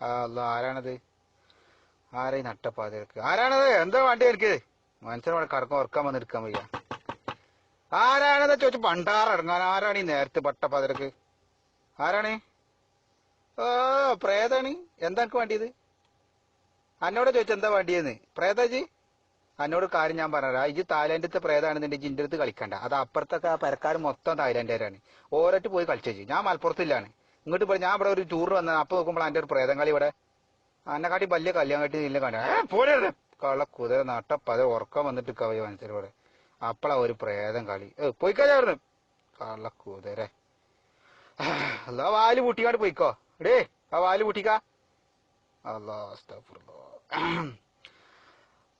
അല്ല ആരാണത്? ആരായി നട്ടപ്പാതിരക്ക് ആരാണത്? എന്താ വണ്ടി എനിക്ക്? മനുഷ്യനോട് കറക്കം ഉറക്കാൻ വന്നിരിക്കാൻ വയ്യ. ആരാണെന്ന് ചോദിച്ചു പണ്ടാറടങ്ങാൻ ആരാണ് ഈ നേരത്തെ പട്ടപ്പാതിരക്ക് ആരാണ്? ഓ പ്രേതാണ്. എന്താ എനിക്ക് വേണ്ടിയത്? എന്നോട് ചോദിച്ചു എന്താ വേണ്ടിയെന്ന്. പ്രേതാജി എന്നോട് കാര്യം ഞാൻ പറഞ്ഞാ ഇജ് തായ്ലാന്റത്തെ പ്രേതാണെന്നുണ്ടെങ്കിൽ ഇന്റെ അടുത്ത് കളിക്കണ്ട. അത് അപ്പുറത്തൊക്കെ ആ പരക്കാർ മൊത്തം തായ്ലാന്റുകാരാണ്. ഓരോട്ട് പോയി കളിച്ചു ഞാൻ മലപ്പുറത്തില്ലാണ് ഇങ്ങോട്ട് പോയി ഞാൻ ഇവിടെ ഒരു ടൂർ വന്ന അപ്പൊ നോക്കുമ്പോൾ എന്റെ ഒരു പ്രേതങ്ങളി ഇവിടെ. അന്നെക്കാട്ടി വലിയ കല്യാണം കെട്ടി ഇല്ല കണ്ട. പോരരുത്. കള കുതിര നട്ടപ്പത ഉറക്കം വന്നിട്ട് കവയ മനസ്സിലൂടെ അപ്പളാ ഒരു പ്രേതം കളി. ഏ പോയിക്കായിരുന്നു കള കുതിര. അല്ല വാൽ പൂട്ടിക്കാണ്ട് പോയിക്കോ. എടേ ആ വാൽ പൂട്ടിക്കാ. അല്ലാ.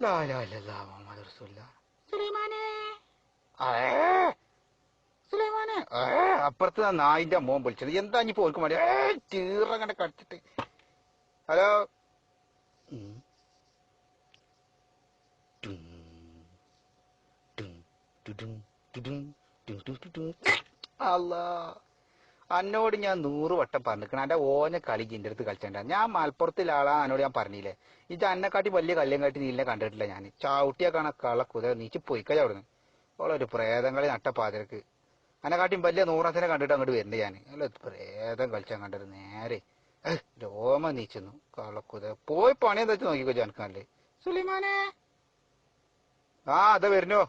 ലാ ഇലാഹ ഇല്ലല്ലാഹ് മുഹമ്മദ്. സുലൈമാനേ. അപ്പുറത്ത് നായിന്റെ മോൻ വിളിച്ചത്. എന്താ ഇനി പോൽക്കും വേണ്ടി ചീറങ്ങനെ കടിച്ചിട്ട്. ഹലോ? അല്ല അന്നോട് ഞാൻ നൂറ് വട്ടം പറഞ്ഞിരിക്കണം. എന്റെ ഓന കളി ജിന്റെ അടുത്ത് കളിച്ചണ്ട. ഞാൻ മലപ്പുറത്തിലാളാ എന്നോട് ഞാൻ പറഞ്ഞില്ലേ. ഇത് അന്നെക്കാട്ടി വലിയ കല്യം കാട്ടി നീലിനെ കണ്ടിട്ടില്ല ഞാൻ. ചവിട്ടിയാ കാണാ കള കുതിര. നീച്ച് പോയിക്കഴിഞ്ഞ അവിടുന്ന്. ഓളൊരു പ്രേതം കളി നട്ടപ്പാതിരക്ക് അന്നെക്കാട്ടിയും വലിയ നൂറത്തിനെ കണ്ടിട്ട് അങ്ങോട്ട് വരുന്നുണ്ട് ഞാൻ അല്ല പ്രേതം കളിച്ചാൻ കണ്ടത് നേരെ രോമ നീച്ചെന്നു. കളക്കുത പോയി പണി എന്താ വെച്ച് നോക്കിക്കോ ജനക്കാനല്ലേ സുലിമാനെ. ആ അതെ വരുന്നോ.